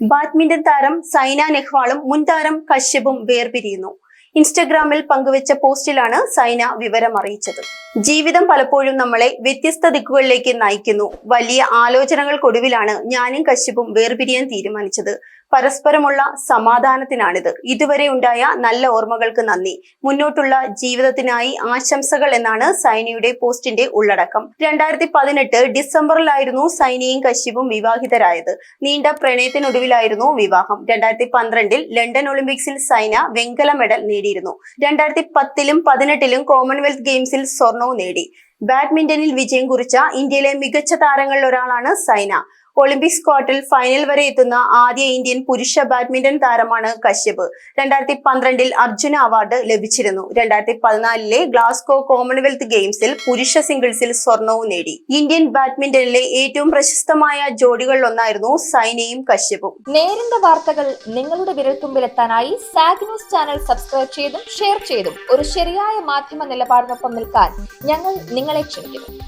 Badminton താരം സൈന നെഹ്വാളും മുൻ താരം കശ്യപും വേർപിരിയുന്നു. ഇൻസ്റ്റഗ്രാമിൽ പങ്കുവച്ച പോസ്റ്റിലാണ് സൈന വിവരം അറിയിച്ചത്. ജീവിതം പലപ്പോഴും നമ്മളെ വ്യത്യസ്ത ദിക്കുകളിലേക്ക് നയിക്കുന്നു. വലിയ ആലോചനകൾക്കൊടുവിലാണ് ഞാനും കശ്യപും വേർപിരിയാൻ തീരുമാനിച്ചത്. പരസ്പരമുള്ള സമാധാനത്തിനാണിത്. ഇതുവരെ ഉണ്ടായ നല്ല ഓർമ്മകൾക്ക് നന്ദി. മുന്നോട്ടുള്ള ജീവിതത്തിനായി ആശംസകൾ എന്നാണ് സൈനയുടെ പോസ്റ്റിന്റെ ഉള്ളടക്കം. രണ്ടായിരത്തി പതിനെട്ട് ഡിസംബറിലായിരുന്നു സൈനയും കശ്യപും വിവാഹിതരായത്. നീണ്ട പ്രണയത്തിനൊടുവിലായിരുന്നു വിവാഹം. രണ്ടായിരത്തി പന്ത്രണ്ടിൽ ലണ്ടൻ ഒളിമ്പിക്സിൽ സൈന വെങ്കല മെഡൽ നേടിയിരുന്നു. രണ്ടായിരത്തി പത്തിലും പതിനെട്ടിലും കോമൺവെൽത്ത് ഗെയിംസിൽ സ്വർണവും നേടി. ബാഡ്മിന്റണിൽ വിജയം കുറിച്ച ഇന്ത്യയിലെ മികച്ച താരങ്ങളിൽ ഒരാളാണ് സൈന. ഒളിമ്പിക്സ് ക്വാർട്ടറിൽ ഫൈനൽ വരെ എത്തുന്ന ആദ്യ ഇന്ത്യൻ പുരുഷ ബാഡ്മിന്റൺ താരമാണ് കശ്യപ്. രണ്ടായിരത്തി പന്ത്രണ്ടിൽ അർജുന അവാർഡ് ലഭിച്ചിരുന്നു. രണ്ടായിരത്തി പതിനാലിലെ ഗ്ലാസ്കോ കോമൺവെൽത്ത് ഗെയിംസിൽ പുരുഷ സിംഗിൾസിൽ സ്വർണവും നേടി. ഇന്ത്യൻ ബാഡ്മിന്റണിലെ ഏറ്റവും പ്രശസ്തമായ ജോഡികളിലൊന്നായിരുന്നു സൈനയും കശ്യപും. നേരിന്റെ വാർത്തകൾ നിങ്ങളുടെ വിരൽത്തുമ്പിലെത്താനായി സാഗ് ന്യൂസ് ചാനൽ സബ്സ്ക്രൈബ് ചെയ്തും ഷെയർ ചെയ്തും ഒരു ശരിയായ മാധ്യമ നിലപാടിനൊപ്പം നിൽക്കാൻ ഞങ്ങൾ നിങ്ങളെ ക്ഷണിക്കുന്നു.